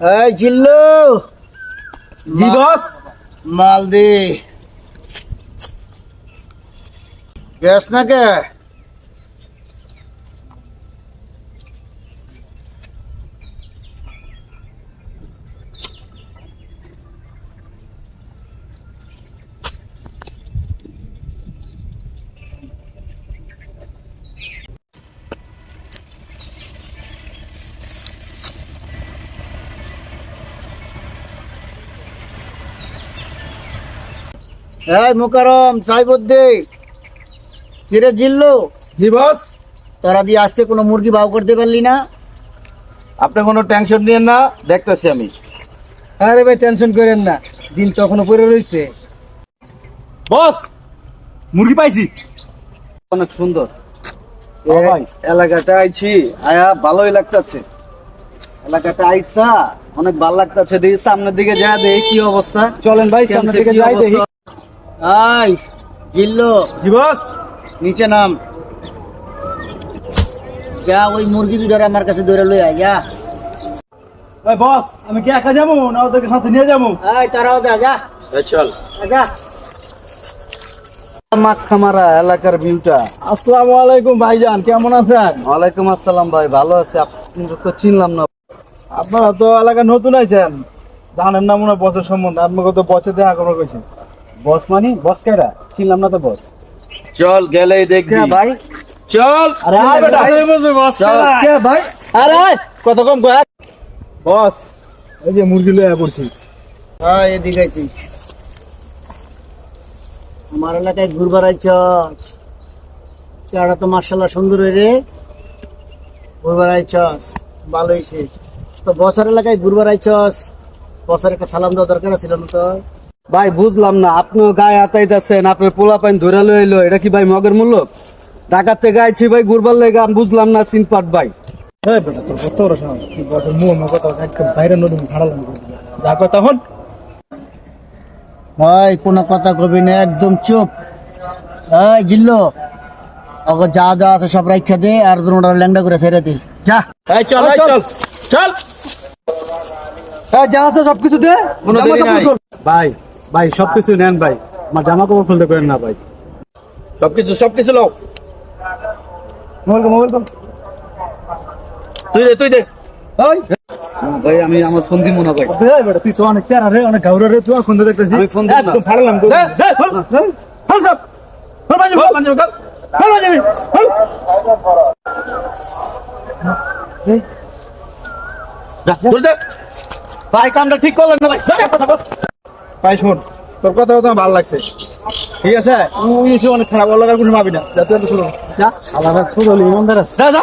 এই জিল্লু। জি বস। মাল দে গ্যাস না কে এই মুকারম সাইবুদ্দি কিরে জিল্লু? জি বস। তোরা দিয়ে আজকে কোনো মুরগি বাউ করতে পারলি না? আপনি কোনো টেনশন নিয়েন না দেখতেছি আমি। আরে ভাই টেনশন করেন না দিন তখনও পড়ে রয়েছে বস মুরগি পাইছি। অনেক সুন্দর। ভাই। এলাকাটা আইছি আয়া ভালোই লাগতাছে। এলাকাটা আইসা অনেক ভালো লাগতাছে দেখি সামনের দিকে যা দেখি কি অবস্থা। চলেন ভাই সামনের দিকে যাই দেখি। আই জিল্লু জি বস। নিচে নাম। যা ওই মুরগি দুটারে আমার কাছে ধরে লই আয় যা। ভাই বস আমি কি একা যাব না ওদেরকে সাথে নিয়ে যাব? এই তারাও যা যা। চল। যা। মাখামারা এলাকার ভিউটা। আসসালামু আলাইকুম ভাইজান কেমন আছেন? ওয়ালাইকুম আসসালাম ভাই ভালো আছে। আপনি তো চিনলাম না। আপনারা তো এলাকা নতুন আছেন জানেন না মনে বসের সম্বন্ধে আপনাকে তো বছর দেখা করার কইছে বস মানে? বস কেরা? চিনলাম না তো বস। চল গেলেই দেখবি। ভাই? চল। আরে বেটা। চল। কে ভাই? আরে কত কম কয়? বস এই যে মুরগি লয়ে পড়ছি। হ্যাঁ এদিকে তুই আমার এলাকায় ঘুরবার আইছস চেহারা তো মার্শাল্লাহ সুন্দর রে। ঘুরবার আইছস ভালো হয়েছে তো বসার এলাকায় ঘুরবার আইছস বসার একটা সালাম দেওয়া দরকার ছিল না তো ভাই বুঝলাম না আপনিও গায়ে আতাইতেছেন আপনার পোলা পাইন ধরে লই এলো এটা কি ভাই মগের মূল্য? ঢাকার থেকে আইছি ভাই ঘুরবার লেগে আমি বুঝলাম না সিনপাট ভাই। এই বেটা তোর কত বড় সাহস তুই বসের মুখ মুখ কথা একদম বাইরে নদী ভাড়ালাম যা কথা হন। ভাই কোনো কথা কবি না একদম চুপ। এই জিল্লো ওকে যা যা আছে সব রাখা দে আর দুটা ল্যাংডা করে ছেড়ে দে। যা। এই চল এই চল চল। যা আছে সবকিছু দে। কোনো দেরি নাই। ভাই ভাই সবকিছু নেন ভাই। আমার জামা কাপড় খুলতে পারেন না ভাই। সবকিছু সবকিছু লও মোবাইল মোবাইল তুই দে তুই দে। ভাই আমি আমার ফোন দিব না ভাই। তুই তো অনেক প্যারা রে অনেক গাউরা রে তুই এখন দেখতেছি। আমি ফোন দিব না। দে। বাজে বাজে যা। ভাই কামটা ঠিক করলেন না ভাই। ভাই শোন তোর কথা কথা ভালো লাগছে। ঠিক আছে? এসে অনেক খারাপ লাগার কোনো ভাবি না। যাতে শুনো যা। শালারা শুনো ইমানদার আছে। যা যা।